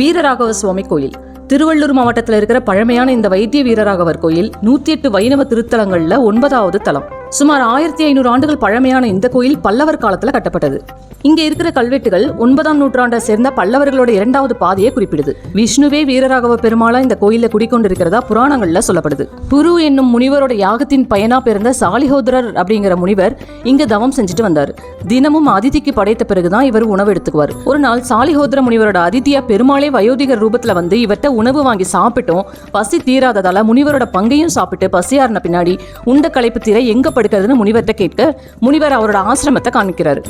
வீரராகவ சுவாமி கோயில். திருவள்ளூர் மாவட்டத்தில் இருக்கிற பழமையான இந்த வைத்திய வீரராகவர் கோயில் நூத்தி எட்டு வைணவ திருத்தலங்கள்ல ஒன்பதாவது தலம். சுமார் ஆயிரத்தி ஐநூறு ஆண்டுகள் பழமையான இந்த கோயில் பல்லவர் காலத்துல கட்டப்பட்டது. இங்க இருக்கிற கல்வெட்டுகள் ஒன்பதாம் நூற்றாண்டை சேர்ந்த பல்லவர்களோட இரண்டாவது பாதையை குறிப்பிடுது. விஷ்ணுவே வீரராகவ பெருமாளா இந்த கோயில குடிக்கொண்டிருக்கிறதா புராணங்கள்ல சொல்லப்படுது. புரு என்னும் முனிவரோட யாகத்தின் பயனா பிறந்த சாலிஹோதரர் அப்படிங்கிற முனிவர் இங்க தவம் செஞ்சுட்டு வந்தார். தினமும் அதிதிக்கு படைத்த பிறகுதான் இவர் உணவு எடுத்துக்குவார். ஒரு நாள் சாலிஹோதர முனிவரோட அதிதியா பெருமாளே வயோதிகர் ரூபத்துல வந்து இவர்ட்ட உணவு வாங்கி சாப்பிட்டோம். பசி தீராததால முனிவரோட பங்கையும் சாப்பிட்டு பசியாறின பின்னாடி உண்ட களைப்பு தீர எங்க படுக்கிறதுன்னு முனிவர்கிட்ட கேட்க முனிவர் அவரோட ஆசிரமத்தை காமிக்கிறார்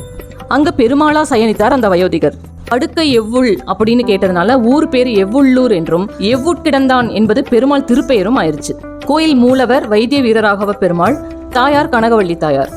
அங்க பெருமாளா சயனித்தார் அந்த வயோதிகர். அடுக்க எவ்வுள் அப்படின்னு கேட்டதுனால ஊர் பேர் எவ்வுள்ளூர் என்றும் எவ்வுட்கிடந்தான் என்பது பெருமாள் திருப்பெயரும் ஆயிருச்சு. கோயில் மூலவர் வைத்திய வீரராகவ பெருமாள் தாயார் கனகவள்ளி தாயார்.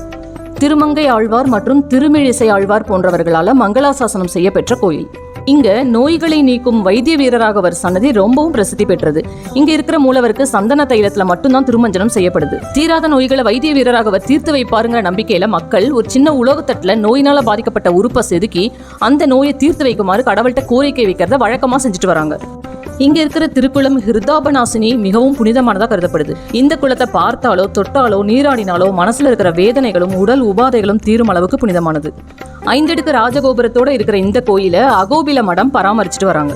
திருமங்கை ஆழ்வார் மற்றும் திருமிழிசை ஆழ்வார் போன்றவர்களால மங்களாசாசனம் செய்யப்பெற்ற கோயில். இங்க நோய்களை நீக்கும் வைத்திய வீரராக அவர் சன்னதி ரொம்பவும் பிரசித்தி பெற்றது. இங்க இருக்கிற மூலவருக்கு சந்தன தைலத்துல மட்டும்தான் திருமஞ்சனம் செய்யப்படுது. தீராத நோய்களை வைத்திய வீரராக அவர் தீர்த்து வைப்பாருங்கிற நம்பிக்கையில மக்கள் ஒரு சின்ன உலோகத்தட்டுல நோயினால பாதிக்கப்பட்ட உறுப்பை செதுக்கி அந்த நோயை தீர்த்து வைக்குமாறு கடவுள்கிட்ட கோரிக்கை வைக்கிறத வழக்கமா செஞ்சுட்டு வராங்க. இங்க இருக்கிற திருக்குளம் ஹிருதாபநாசினி மிகவும் புனிதமானதா கருதப்படுது. இந்த குளத்தை பார்த்தாலோ தொட்டாலோ நீராடினாலோ மனசுல இருக்கிற வேதனைகளும் உடல் உபாதைகளும் தீரும் அளவுக்கு புனிதமானது. ஐந்தடுக்கு ராஜகோபுரத்தோட இருக்கிற இந்த கோயிலை அகோபில மடம் பராமரிச்சுட்டு வராங்க.